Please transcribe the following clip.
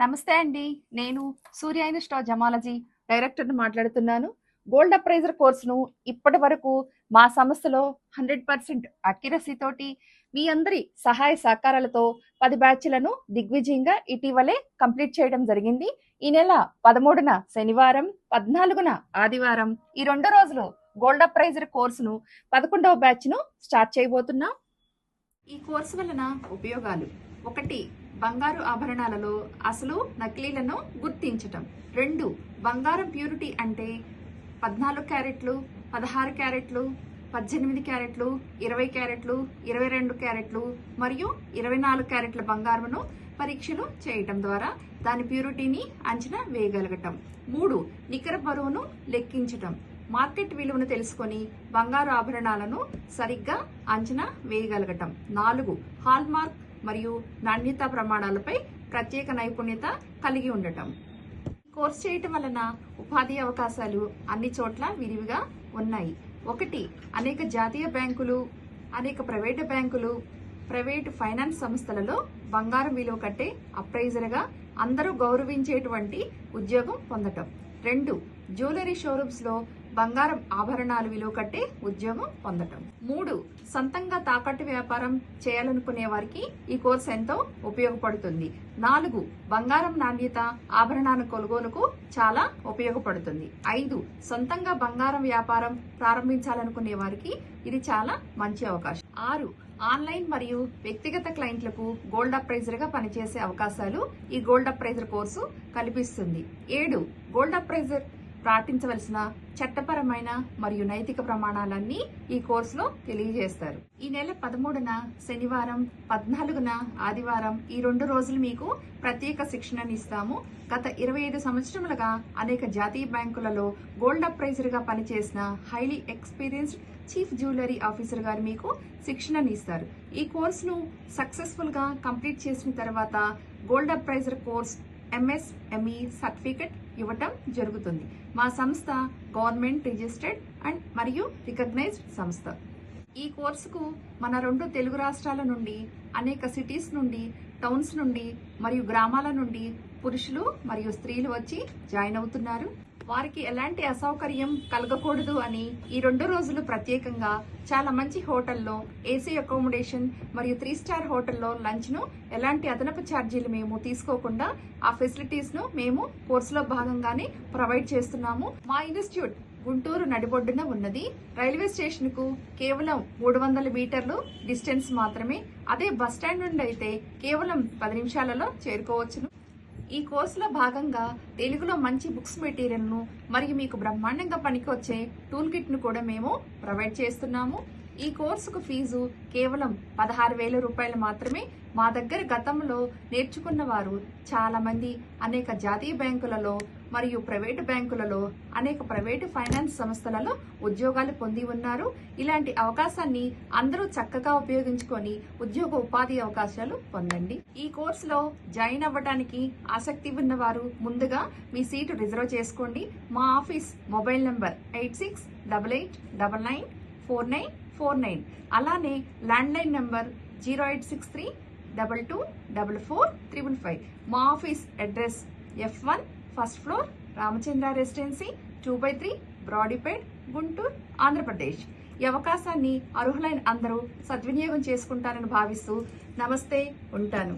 నమస్తే అండి. నేను సూర్య ఇన్స్టో జమాలజీ డైరెక్టర్ని మాట్లాడుతున్నాను. గోల్డ్ అప్రైజర్ కోర్సును ఇప్పటి వరకు మా సంస్థలో హండ్రెడ్ పర్సెంట్ అక్యురసీతోటి మీ అందరి సహాయ సహకారాలతో పది బ్యాచ్లను దిగ్విజయంగా ఇటీవలే కంప్లీట్ చేయడం జరిగింది. ఈ నెల పదమూడున శనివారం పద్నాలుగున ఆదివారం ఈ రెండు రోజులు గోల్డ్ అప్రైజర్ కోర్సును పదకొండవ బ్యాచ్ను స్టార్ట్ చేయబోతున్నాం. ఈ కోర్సు వలన ఉపయోగాలు ఒకటి బంగారు ఆభరణాలలో అసలు నకిలీలను గుర్తించటం. రెండు బంగారం ప్యూరిటీ అంటే పద్నాలుగు క్యారెట్లు పదహారు క్యారెట్లు పద్దెనిమిది క్యారెట్లు ఇరవై క్యారెట్లు ఇరవై రెండు క్యారెట్లు మరియు ఇరవై నాలుగు క్యారెట్ల బంగారమును పరీక్షలు చేయటం ద్వారా దాని ప్యూరిటీని అంచనా వేయగలగటం. మూడు నికర బరువును లెక్కించటం. మార్కెట్ విలువను తెలుసుకొని బంగారు ఆభరణాలను సరిగ్గా అంచనా వేయగలగటం. నాలుగు హాల్ మార్క్ మరియు నాణ్యతా ప్రమాణాలపై ప్రత్యేక నైపుణ్యత కలిగి ఉండటం. కోర్స్ చేయటం వలన ఉపాధి అవకాశాలు అన్ని చోట్ల విరివిగా ఉన్నాయి. ఒకటి అనేక జాతీయ బ్యాంకులు అనేక ప్రైవేటు బ్యాంకులు ప్రైవేటు ఫైనాన్స్ సంస్థలలో బంగారం విలువ కట్టే అప్రైజర్గా అందరూ గౌరవించేటువంటి ఉద్యోగం పొందటం. రెండు జ్యువెలరీ షోరూమ్స్లో బంగారం ఆభరణాలు విలువ కట్టే ఉద్యోగం పొందటం. మూడు సొంతంగా తాకట్టు వ్యాపారం చేయాలనుకునే వారికి ఈ కోర్స్ ఎంతో ఉపయోగపడుతుంది. నాలుగు బంగారం నాణ్యత ఆభరణాల కొనుగోలుకు చాలా ఉపయోగపడుతుంది. ఐదు సొంతంగా బంగారం వ్యాపారం ప్రారంభించాలనుకునే వారికి ఇది చాలా మంచి అవకాశం. ఆరు ఆన్లైన్ మరియు వ్యక్తిగత క్లయింట్లకు గోల్డ్ అప్రైజర్గా పనిచేసే అవకాశాలు ఈ గోల్డ్ అప్రైజర్ కోర్సు కల్పిస్తుంది. ఏడు గోల్డ్ అప్రైజర్ పాటించవలసిన చట్టపరమైన మరియు నైతిక ప్రమాణాలన్నీ ఈ కోర్సులో తెలియజేస్తారు. ఈ నెల పదమూడున శనివారం పద్నాలుగున ఆదివారం ఈ రెండు రోజులు మీకు ప్రత్యేక శిక్షణని ఇస్తాము. గత ఇరవై ఐదు సంవత్సరములుగా అనేక జాతీయ బ్యాంకులలో గోల్డ్ అప్రైజర్గా పనిచేసిన highly experienced chief jewellery officer గారు మీకు శిక్షణని ఇస్తారు. ఈ కోర్సును సక్సెస్ఫుల్గా కంప్లీట్ చేసిన తర్వాత gold appraiser course MSME certificate ఇవ్వటం జరుగుతుంది. మా సంస్థ గవర్నమెంట్ రిజిస్టర్డ్ అండ్ మరియు రికగ్నైజ్డ్ సంస్థ. ఈ కోర్సుకు మన రెండు తెలుగు రాష్ట్రాల నుండి అనేక సిటీస్ నుండి టౌన్స్ నుండి మరియు గ్రామాల నుండి పురుషులు మరియు స్త్రీలు వచ్చి జాయిన్ అవుతున్నారు. వారికి ఎలాంటి అసౌకర్యం కలగకూడదు అని ఈ రెండు రోజులు ప్రత్యేకంగా చాలా మంచి హోటల్లో ఏసీ అకామిడేషన్ మరియు త్రీ స్టార్ హోటల్లో లంచ్ను ఎలాంటి అదనపు ఛార్జీలు మేము తీసుకోకుండా ఆ ఫెసిలిటీస్ను మేము కోర్సులో భాగంగానే ప్రొవైడ్ చేస్తున్నాము. మా ఇన్స్టిట్యూట్ గుంటూరు నడిబొడ్డున ఉన్నది. రైల్వే స్టేషన్కు కేవలం మూడు వందల మీటర్లు డిస్టెన్స్ మాత్రమే. అదే బస్ స్టాండ్ నుండి అయితే కేవలం పది నిమిషాలలో చేరుకోవచ్చును. ఈ కోర్సులో భాగంగా తెలుగులో మంచి బుక్స్ మెటీరియల్ను మరియు మీకు బ్రహ్మాండంగా పనికొచ్చే టూల్ కిట్ను కూడా మేము ప్రొవైడ్ చేస్తున్నాము. ఈ కోర్సుకు ఫీజు కేవలం పదహారు వేల రూపాయలు మాత్రమే. మా దగ్గర గతంలో నేర్చుకున్న వారు చాలామంది అనేక జాతీయ బ్యాంకులలో మరియు ప్రైవేటు బ్యాంకులలో అనేక ప్రైవేటు ఫైనాన్స్ సంస్థలలో ఉద్యోగాలు పొంది ఉన్నారు. ఇలాంటి అవకాశాన్ని అందరూ చక్కగా ఉపయోగించుకొని ఉద్యోగ ఉపాధి అవకాశాలు పొందండి. ఈ కోర్సులో జాయిన్ అవ్వడానికి ఆసక్తి ఉన్నవారు ముందుగా మీ సీటు రిజర్వ్ చేసుకోండి. మా office mobile number eight six double eight double nine four nine four nine. అలానే landline number zero eight six three double two double four triple five. మా office address F one first floor Ramachandra residency two by three Brodipet Guntur Andhra Pradesh. ఈ అవకాశాన్ని అర్హులైన అందరూ సద్వినియోగం చేసుకుంటారని భావిస్తూ నమస్తే ఉంటాను.